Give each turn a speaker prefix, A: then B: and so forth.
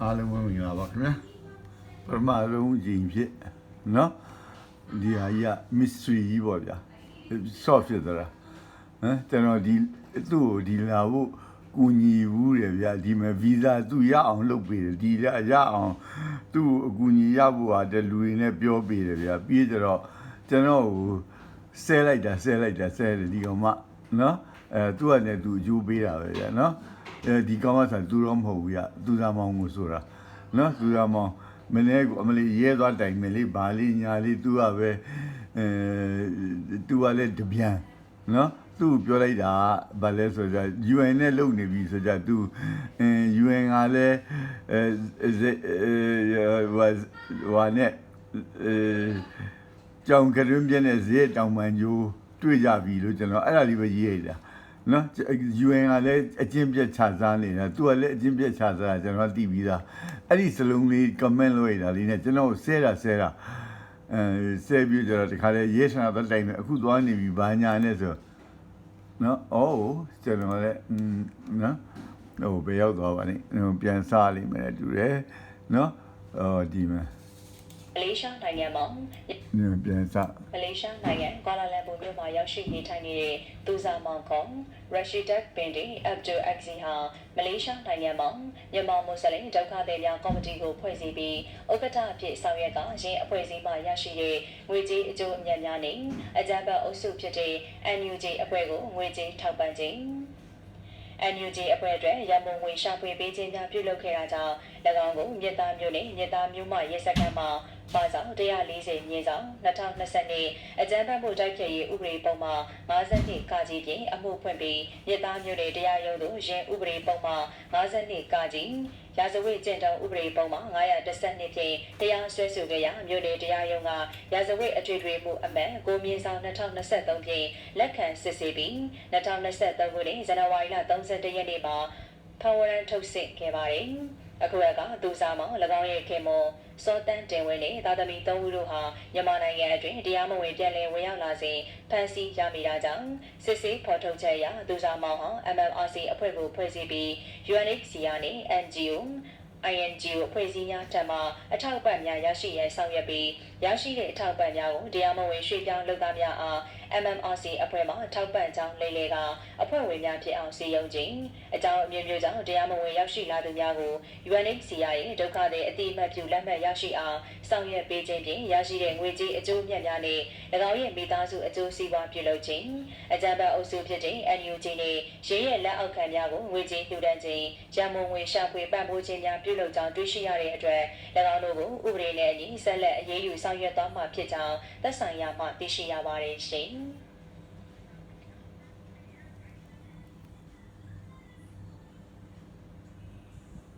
A: အားလုံးပဲမင်္ဂလာပါခင်ဗျာပထမဆုံးကြိမ်ဖြစ်နော်ဒီဟာကြီးက mystery ကြီးပေါ့ဗျာ soft ဖြစ်သွားတာဟမ်ကျွန်တော်ဒီသူ့ကိုဒီလာဖို့ကူညီဘူးတယ်ဗျာဒီမှာ visa သူ့ရအောင်လုပ်ပေးတယ်ဒီရရအောင်သူ့ကိုအကူညီရဖို့ဟာတဲ့လူတွေနဲ့ပြောပေးတယ်ဗျာပြီးကြတော့ကျွန်တော်ကိုဆဲလိုက်တာဆဲလိုက်တာဆဲတယ်ဒီကောင်မ နော်အဲသူ့ကနေသူအကျိုးပေးတာပဲဗျာနော်အဲဒီကောင်မဆန်သူတော့မဟုတ်ဘူးဗျာသူသားမောင်ကိုဆိုတာနော်သူသားမောင်မနေ့ကအမလေးရဲသွားတိုင်မယ်လေဘာလေးညာလေးသူကပဲအဲသူကလည်းတပြန်နော်သူ့ပြောလိုက်တာကဘာလဲဆိုတော့ UN နဲ့လုံနေပြီဆိုကြသူအင်း UN ကလည်းအဲဟိုဟိုနဲ့အဲကြောင်ကရွန်းပြင်းတဲ့ဈေးတောင်ပန်ကျိုး တွေ့ကြပြီလို့ကျွန်တော်အဲ့ဒါလေးပဲရေးရတာနော် UN ကလည်းအချင်းပြက်ချစားနေတာသူကလည်းအချင်းပြက်ချစားတာကျွန်တော်သိပြီးသားအဲ့ဒီစလုံးလေး comment လုပ်ရတာလေးနဲ့ကျွန်တော်ဆဲတာဆဲတာအဲဆဲပြီးကြတော့ဒီခါလေးရေးဆန္ဒတိုင်မယ်အခုသွားနေပြီဘာညာနဲ့ဆိုနော်အော်ကျွန်တော်လည်းอืมနော်ဟိုဘယ်ရောက်သွားပါလဲဟိုပြန်စားလိမ့်မယ်တူတယ်နော်အော်ဒီမှာ
B: မလေးရှားနိုင်ငံမှာ
A: ပြန်စား
B: မလေးရှားနိုင်ငံကွာလာလမ်ပူမြို့မှာရောက်ရှိနေထိုင်နေတဲ့သူဇာမောင်ကောင်ရရှိဒတ်ဘင်ဒီအဗ်ဒူအက်ဆီဟာမလေးရှားနိုင်ငံမှာမြန်မာမွတ်စလင်ဒုက္ခသည်များကော်မတီကိုဖွဲ့စည်းပြီးဥက္ကဋ္ဌအဖြစ်ဆောင်ရွက်ကရင်းအဖွဲ့အစည်းမှရရှိတဲ့ငွေကြေးအကျိုးအမြတ်များနဲ့အကြမ်းဖက်အုပ်စုဖြစ်တဲ့ NUG အဖွဲ့ကိုငွေကြေးထောက်ပံ့ခြင်း NUG အဖွဲ့အတွက်ရမုံငွေရှာဖွေပေးခြင်းများပြုလုပ်ခဲ့တာကြောင့်၎င်းကိုမြစ်သားမျိုးနဲ့မြစ်သားမျိုးမှရဲစခန်းမှာပါဆောင်140ညင်ဆောင်2020အကြမ်းဖက်မှုတိုက်ဖျက်ရေးဥပဒေပုံမှ52ကကြီးဖြင့်အမှုဖွင့်ပြီးမြစ်သားမျိုးနဲ့တရားရုံးသို့ရင်ဥပဒေပုံမှ52ကကြီးရာဇဝတ်ကျင့်ထုံးဥပဒေပုံမှ912ဖြင့်တရားစွဲဆိုခဲ့ရာမြို့နယ်တရားရုံးကရာဇဝတ်အထွေထွေမှုအမှတ်ကိုမြင့်ဆောင်2023ဖြင့်လက်ခံစစ်ဆေးပြီး2023ခုနှစ်ဇန်နဝါရီလ31ရက်နေ့မှာဖန်ဝရန်ထုတ်ဆင့်ခဲ့ပါတယ်။ အခုကသူစားမောင်၎င်းရဲ့ခင်မွန်စောတန်းတင်ဝင်းနဲ့သာသမီ၃ဦးတို့ဟာမြန်မာနိုင်ငံအတွင်းတရားမဝင်ပြန်လည်ဝင်ရောက်လာစဉ်ဖမ်းဆီးရမိတာကြောင့်စစ်ဆေးဖော်ထုတ်ချက်အရသူစားမောင်ဟာ MMRC အဖွဲ့ကိုဖွဲ့စည်းပြီး UNHCR နဲ့ NGO INGO အဖွဲ့အစည်းများထံမှအထောက်အပံ့များရရှိရန်ဆောင်ရွက်ပြီးရရှိတဲ့အထောက်အပံ့များကိုတရားမဝင်ရွှေ့ပြောင်းလုပ်သားများအား MMRC အဖွဲ့မှထောက်ပံ့ကြောင်းလိမ့်လေကအဖွဲ့ဝင်များဖြစ်အောင်စီယုံခြင်းအကြောင်းအမျိုးမျိုးကြောင့်တရားမဝင်ရောက်ရှိလာသူများကို UNHCR ရဲ့ဒုက္ခသည်အတိအမှတ်ပြုလက်မှတ်ရရှိအောင်ဆောင်ရွက်ပေးခြင်းဖြင့်ရရှိတဲ့ငွေကြေးအကျိုးမြတ်များနဲ့၎င်းရဲ့မိသားစုအကျိုးစီးပွားပြုလုပ်ခြင်းအကြံပေးအုပ်စုဖြစ်တဲ့ NUG နဲ့ရေးရဲ့လက်အောက်ခံများကိုငွေကြေးလှူဒန်းခြင်းရန်မုံငွေရှာဖွေပံ့ပိုးခြင်းများပြုလုပ်ကြောင်းတွေ့ရှိရတဲ့အတွက်၎င်းတို့ကိုဥပဒေနဲ့အညီဆက်လက်အရေးယူဆောင်ရွက်သွားမှာဖြစ်ကြောင်းသက်ဆိုင်ရာမှသိရှိရပါတယ်ရှင်။